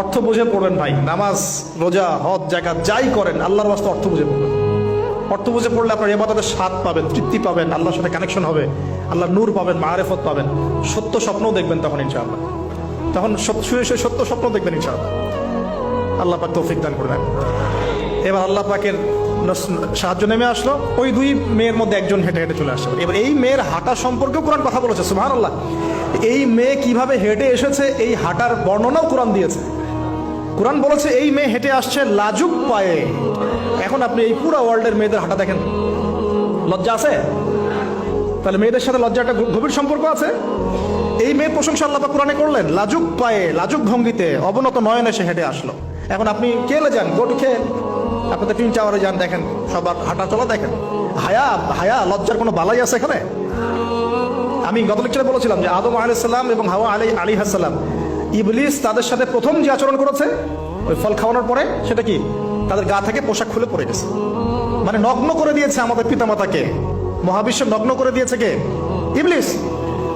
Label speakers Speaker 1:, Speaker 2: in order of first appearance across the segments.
Speaker 1: অর্থ বুঝে পড়বেন ভাই। নামাজ, রোজা, হজ জাকাত যাই করেন, আল্লাহর বাস্তে অর্থ বুঝে পড়বেন। অর্থ বুঝে পড়লে আপনার এবাদতের স্বাদ পাবেন, তৃপ্তি পাবেন, আল্লাহর সাথে কানেকশন হবে আল্লাহ নূর পাবেন, মারেফত পাবেন। সত্য স্বপ্নও দেখবেন তখন ইনশাআল্লাহ। তখন শুয়ে শুয়ে সত্য স্বপ্ন দেখবেন ইনশাআল্লাহ। আল্লাহ পাক তৌফিক দান করবেন এবার আল্লাহ পাকের সাহায্য নেমে আসলো। ওই দুই মেয়ের মধ্যে একজন হেঁটে হেঁটে চলে আসলো। এবার এই মেয়ের হাঁটা সম্পর্কেও কোরআন কথা বলেছে সুহান আল্লাহ এই মেয়ে কীভাবে হেঁটে এসেছে, এই হাঁটার বর্ণনাও কোরআন দিয়েছে। কোরআন বলেছে, এই মেয়ে হেঁটে আসছে লাজুক পায়ে। এখন আপনি এই পুরো ওয়ার্ল্ডের মেয়েদের হাঁটা দেখেন। লজ্জা আছে? তাহলে মেয়েদের সাথে লজ্জা একটা গভীর সম্পর্ক আছে? এই মেয়ের প্রশংসা আল্লাহ কোরআনে করলেন, লাজুক পায়ে, লাজুক ভঙ্গিতে, অবনত নয়নে সে হেঁটে আসলো। এখন আপনি কেলে যান? গোট খেয়ে। আপনাদের টিন টাওয়ারে যান, দেখেন, সবার হাঁটা চলা দেখেন। হায়া হায়া, লজ্জার কোনো বালাই আছে এখানে? আমি গত লেকচারে বলেছিলাম যে আদম আলাইসাল্লাম এবং হাওয়া আলী আলী হাসাল্লাম ইবলিস তাদের সাথে প্রথম যে আচরণ করেছে, ওই ফল খাওয়ানোর পরে, সেটা কি? তাদের গা থেকে পোশাক খুলে পড়ে গেছে। মানে নগ্ন করে দিয়েছে আমাদের পিতামাতাকে। মহাবিশ্ব নগ্ন করে দিয়েছে কে? ইবলিস।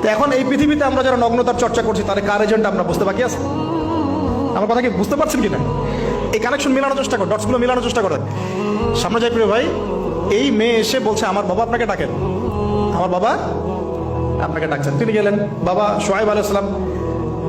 Speaker 1: তো এখন এই পৃথিবীতে আমরা যারা নগ্নতার চর্চা করছি, তাদের কার এজেন্ট আমরা বুঝতে বাকি আছে? আমার কথা কি বুঝতে পারছেন কিনা? এই কানেকশন মেলানোর চেষ্টা কর ডটসগুলো মেলানোর চেষ্টা করেন সামনে যাই প্রিয় ভাই, এই মেয়ে এসে বলছে, আমার বাবা আপনাকে ডাকেন। আমার বাবা আপনাকে ডাকছেন। তিনি গেলেন। বাবা সোহাইব আলাইসালাম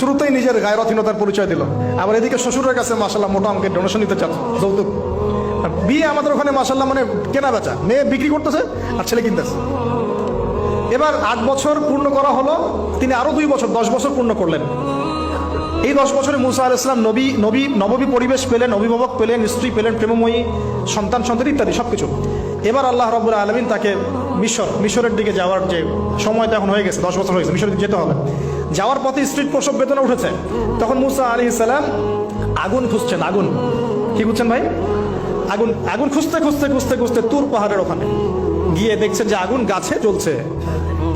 Speaker 1: শুরুতেই নিজের গায়রথীনতার পরিচয় দিল। আবার এদিকে শ্বশুরের কাছে মাসাল্লাহ মোটা অঙ্কের ডোনেশন নিতে চাচ্ছে। যৌতুক। বিয়ে আমাদের ওখানে মাসাল্লাহ মানে কেনা বেচা। মেয়ে বিক্রি করতেছে আর ছেলে কিনতেছে। এবার আট বছর পূর্ণ করা হলো, তিনি আরও দুই বছর, দশ বছর পূর্ণ করলেন। এই দশ বছরে মুসা আল ইসলাম নবী নবী নববী পরিবেশ পেলেন, অভিভাবক পেলেন, স্ত্রী পেলেন, প্রেমময়ী, সন্তান সন্তান ইত্যাদি, সবকিছু। এবার আল্লাহ রব্বুল আলমিন তাকে মিশর, মিশরের দিকে যাওয়ার যে সময় তো এখন হয়ে গেছে, দশ বছর হয়ে গেছে, মিশরের দিকে যেতে হবে। যাওয়ার পথে স্ত্রীর প্রসব বেদনা উঠেছে তখন মুসা আলী ইসলাম আগুন খুঁজছেন আগুন কি খুঁজছেন ভাই আগুন আগুন খুঁজতে খুঁজতে খুঁজতে খুঁজতে তুর পাহাড়ের ওখানে গিয়ে দেখছেন যে আগুন গাছে জ্বলছে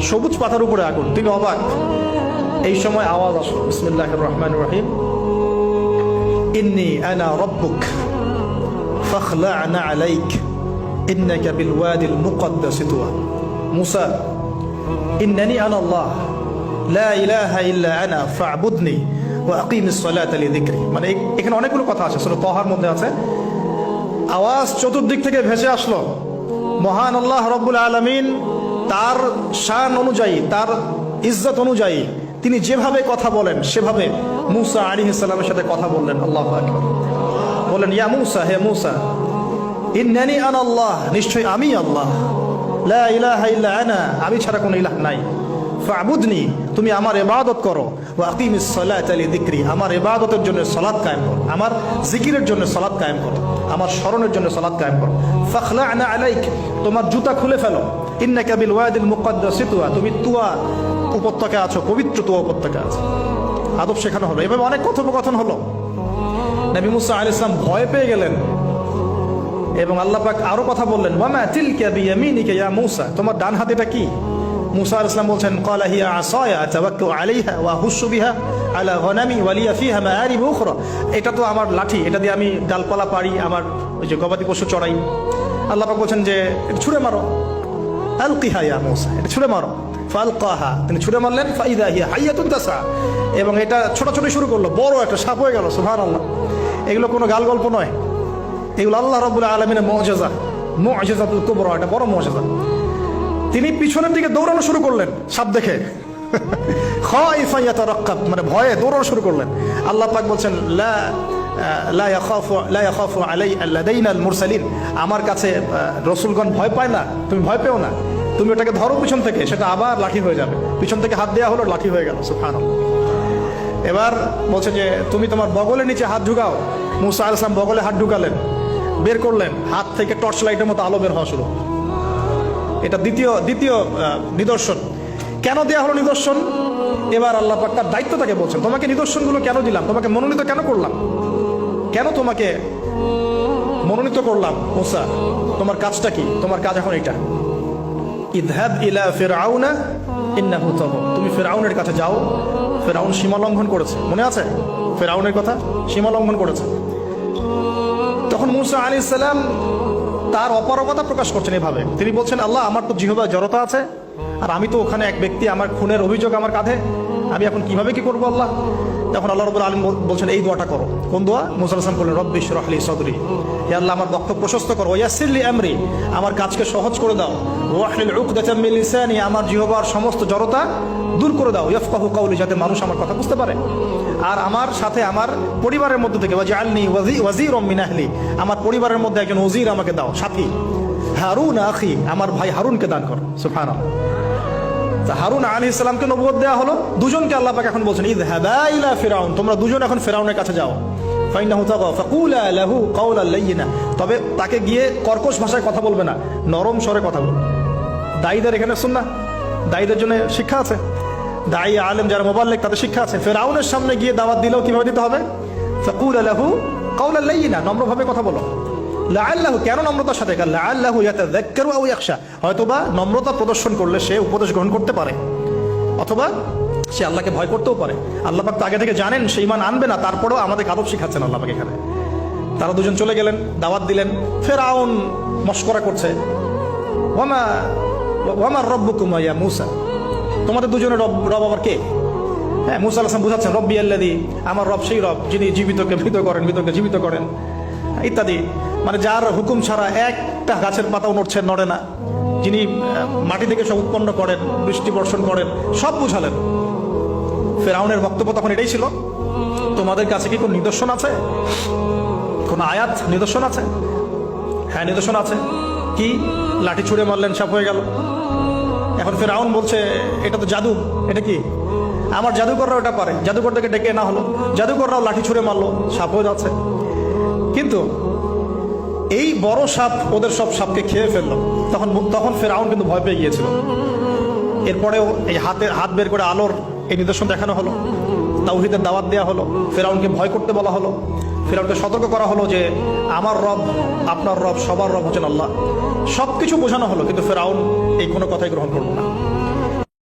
Speaker 1: সবুজ পাতার উপরে আগুন তিনি অবাক এই সময় আওয়াজ আসলো বিসমিল্লাহ রহমান রহিম ইন্নি আনা রব্বুক فاخلعنا عليك إنك بالوادي المقدس طوى موسى إنني أنا الله লা ইলাহা ইল্লা আনা ফাবুদনি ও আকিম সলাত আলী মানে এখানে অনেকগুলো কথা আছে শুধু তহার মধ্যে আছে। আওয়াজ চতুর্দিক থেকে ভেসে আসলো। মহান আল্লাহ রব্বুল আলমিন তার শান অনুযায়ী, তার ইজ্জত অনুযায়ী তিনি যেভাবে কথা বলেন, সেভাবে মুসা আলী ইসলামের সাথে কথা বললেন। আল্লাহ বললেন, ইয়া মুসা, হে মুসা, ইন্নানি আন আল্লাহ, নিশ্চয় আমি আল্লাহ। লা ইলাহা ইল্লা আনা, আমি ছাড়া কোনো ইলাহ নাই। ফাবুদনি তুমি আমার ইবাদত করো। লিযিকরি। আমার ইবাদতের জন্য সালাত কায়েম করো। আমার জিকিরের জন্য সালাত কায়েম করো। আমার স্মরণের জন্য সালাত কায়েম করো। ফাখলা'না আলাইক। তোমার জুতা খুলে ফেলো। ইন্না বিল ওয়াদিল মুকাদ্দাসি তুয়া তুমি তুয়া উপত্যকা আছো, পবিত্র তুয়া উপত্যকা আছে। আদব শেখানো হলো। এভাবে অনেক কথোপকথন হলো। নবী মুসা আলাইহিস সালাম ভয় পেয়ে গেলেন। এবং আল্লাহ পাক আরও কথা বললেন, ওয়ামা তিলকা বিয়ামিনিকা ইয়া মূসা? তোমার ডান হাতেটা কি? মুসা আলাইহিস সালাম বলছেন, ক্বালা হিয়া আসায়া তাওয়াক্কাউ আলাইহা ওয়া হুশু বিহা আলা গনামি ওয়া লিয়া ফিহা মাআরিব উখরা। এটা তো আমার লাঠি, এটা দিয়ে আমি ডালপালা পারি আমার ওই যে গবাদি পশু চড়াই। আল্লাহ বলছেন যে, এটা ছুঁড়ে মারো। আলকিহা ইয়া মূসা এটা ছুঁড়ে মারো। ফালকাহা তিনি ছুঁড়ে মারলেন, ফাইদা হিয়া হাইয়াতুন তাসা এবং এটা ছোটাছুটি শুরু করল, বড় একটা সাপ হয়ে গেল, সুবহানাল্লাহ। এগুলো কোনো গাল গল্প নয়। এগুলো আল্লাহ রবুল্লা আলমিনের মজেজা, মজেজাতুল কুবরা, এটা বড় মজেজা। তিনি পিছনের দিকে দৌড়ানো শুরু করলেন। সাপ দেখে। মানে ভয়ে দৌড়ানো শুরু করলেন। আল্লাহ পাক বলছেন আমার কাছে রসুলগণ ভয় পায় না, তুমি ভয় পেও না। তুমি ওটাকে ধরো পিছন থেকে, সেটা আবার লাঠি হয়ে যাবে। পিছন থেকে হাত দেওয়া হলো, লাঠি হয়ে গেল এবার বলছে যে, তুমি তোমার বগলের নিচে হাত ঢুকাও। মুসা আল বগলে হাত ঢুকালেন, বের করলেন। হাত থেকে টর্চ লাইটের মতো আলো বের হওয়া শুরু। এটা দ্বিতীয় দ্বিতীয় নিদর্শন। কেন দেয়া হলো নিদর্শন? এবার আল্লাহ পাক তার দায়িত্ব তাকে বলছেন, তোমাকে নিদর্শনগুলো কেন দিলাম? তোমাকে মনোনীত কেন করলাম? কেন তোমাকে মনোনীত করলাম? মুসা, তোমার কাজটা কি? তোমার কাজ এখন এটা। ইদহাব ইলা ফিরআউনা ইন্নাহু তাগা তুমি ফিরআউনের কাছে যাও। ফিরআউন সীমা লঙ্ঘন করেছে। মনে আছে? ফিরআউনের কথা? সীমা লঙ্ঘন করেছে। তখন মুসা আলী সাল্লাম তার অপারগতা প্রকাশ করছেন এভাবে। তিনি বলছেন, আল্লাহ, আমার তো জিহবা জড়তা আছে, আর আমি তো ওখানে এক ব্যক্তি, আমার খুনের অভিযোগ আমার কাঁধে। আমি এখন কীভাবে কি করব, আল্লাহ? তখন আল্লাহ রবুল আলম বলছেন, এই দোয়াটা করো। কোন দোয়া? মুসা আসলাম বললেন রব্বিশ রহলি সদরি। হে আল্লাহ, আমার বক্তব্য প্রশস্ত করো। ইয়াসিরলি আমরি। আমার কাজকে সহজ করে দাও। ওয়াহলিল উকদাতাম মিন লিসানি। আমার জিহবার সমস্ত জড়তা দূর করে দাও। ইয়াফকাহু কাউলি যাতে মানুষ আমার কথা বুঝতে পারে। আর আমার সাথে আমার পরিবারের মধ্যে থেকে, ওয়াজআলনি ওয়াজি ওয়াজির মিন আহলি। আমার পরিবারের মধ্যে একজন ওজির আমাকে দাও, সাথী। হারুন আখি, আমার ভাই হারুনকে দান করো। সুবহানাল্লাহ। হারুন আলী ইসলামকে নবুয়ত দেওয়া হলো। দুজনকে আল্লাহ পাক এখন বলছেন ইদ হাদাইলা ফিরাউন, তোমরা দুজন এখন ফেরাউনের কাছে যাও। তবে তাকে গিয়ে কর্কশ ভাষায় কথা বলবে না, নরম স্বরে কথা বলবে। দায়ীদের এখানে শুন না দায়ীদের জন্য শিক্ষা আছে। দায়ী আলেম যারা মোবাল্লেক, তাদের শিক্ষা আছে। ফেরাউনের সামনে গিয়ে দাওয়াত দিলেও কীভাবে দিতে হবে? ফাকুল আলাহু কাউলাল লাইয়িনা, নম্রভাবে কথা বলো। লাআল্লাহু কেন নম্রতার সাথে? লাআল্লাহু ইয়াতাযাক্কারু আও ইয়াখশা। হয়তোবা নম্রতা প্রদর্শন করলে সে উপদেশ গ্রহণ করতে পারে। অথবা সে আল্লাহকে ভয় করতেও পারে। আল্লাহ তো আগে থেকে জানেন সেই মান আনবে না, তারপরেও আমাদের আদব শিখাচ্ছেন আল্লাহ পাক এখানে। তারা দুজন চলে গেলেন, দাওয়াত দিলেন। ফেরাউন মস্করা করছে। ওয়ামা, ওয়ামার রব্বুকুম ইয়া মুসা? তোমাদের দুজনের রব রব আবার কে? হ্যাঁ মুসা আলাম বুঝাচ্ছেন, রব্বি আল্লাদি আমার রব সেই রব যিনি জীবিতকে মৃত করেন মৃতকে জীবিত করেন। ইত্যাদি। মানে যার হুকুম ছাড়া একটা গাছের পাতাও নড়ছে, নড়ে না। যিনি মাটি থেকে সব উৎপন্ন করেন, বৃষ্টি বর্ষণ করেন, সব বুঝালেন। ফেরাউনের বক্তব্য তখন এটাই ছিল। তোমাদের কাছে কি কোন নিদর্শন আছে? কোন আয়াত, নিদর্শন আছে? হ্যাঁ নিদর্শন আছে। কি? লাঠি ছুঁড়ে মারলেন, সাপ হয়ে গেল। এখন ফেরাউন বলছে, এটা তো জাদু, এটা কি? আমার জাদুকররাও এটা পারে। জাদুকরটাকে ডেকে না হলো। জাদুকররাও লাঠি ছুঁড়ে মারলো সাপ হয়ে যাচ্ছে। কিন্তু এই বড় সাপ ওদের সব সাপকে খেয়ে ফেলল। তখন তখন ফেরাউন কিন্তু ভয় পেয়ে গিয়েছিল। এরপরেও এই হাতের হাত বের করে আলোর এই নিদর্শন দেখানো হলো। তাওহিদের দাওয়াত দেওয়া হলো। ফেরাউনকে ভয় করতে বলা হলো। ফেরাউনকে সতর্ক করা হলো যে, আমার রব, আপনার রব, সবার রব হচ্ছেন আল্লাহ। সব কিছু বোঝানো হলো, কিন্তু ফেরাউন এই কোনো কথাই গ্রহণ করল না।